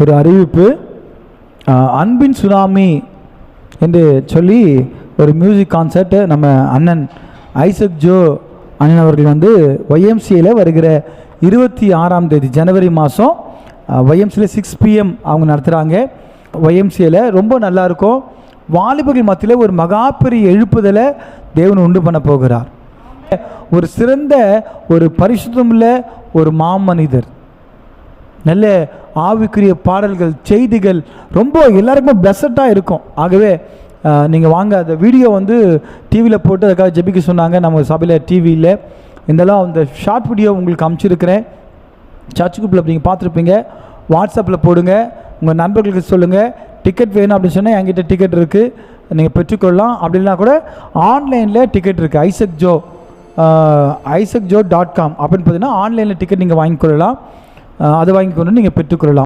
ஒரு அறிவிப்பு அன்பின் சுனாமி என்று சொல்லி ஒரு மியூசிக் கான்சர்ட்டு நம்ம அண்ணன் ஐசக் ஜோ அண்ணன் அவர்கள் வந்து ஒய்எம்சியில் வருகிற இருபத்தி ஆறாம் தேதி ஜனவரி மாதம் ஒய்எம்சியில் சிக்ஸ் பிஎம் அவங்க நடத்துகிறாங்க ஒய்எம்சியில் ரொம்ப நல்லாயிருக்கும் வாலிபர்கள் மத்தியில் ஒரு மகா பெரிய எழுப்புதலை தேவன் உண்டு பண்ண போகிறார். ஒரு சிறந்த ஒரு பரிசுத்தமில்ல ஒரு மாமனிதர். நல்ல ஆவிக்குரிய பாடல்கள் செய்திகள் ரொம்ப எல்லாருக்குமே பெஸ்ட்டாக இருக்கும். ஆகவே நீங்கள் வாங்க அந்த வீடியோ வந்து டிவியில் போட்டு அதுக்காக ஜெபிக்க சொன்னாங்க. நம்ம சபையில் டிவியில் இதெல்லாம் அந்த ஷார்ட் வீடியோ உங்களுக்கு அமுச்சிருக்கிறேன் சர்ச் குரூப்பில் நீங்கள் பார்த்துருப்பீங்க. வாட்ஸ்அப்பில் போடுங்க. உங்கள் நண்பர்களுக்கு சொல்லுங்கள் டிக்கெட் வேணும் அப்படின்னு சொன்னால் என்கிட்ட டிக்கெட் இருக்குது நீங்கள் பெற்றுக்கொள்ளலாம். அப்படி இல்லைனா கூட ஆன்லைனில் டிக்கெட் இருக்குது Isaac Joe Isaac Joe dot com அப்படின்னு பார்த்தீங்கன்னா ஆன்லைனில் டிக்கெட் நீங்கள் வாங்கிக்கொள்ளலாம் அதை வாங்கி கொண்டு நீங்கள் பெற்றுக்கொள்ளலாம்.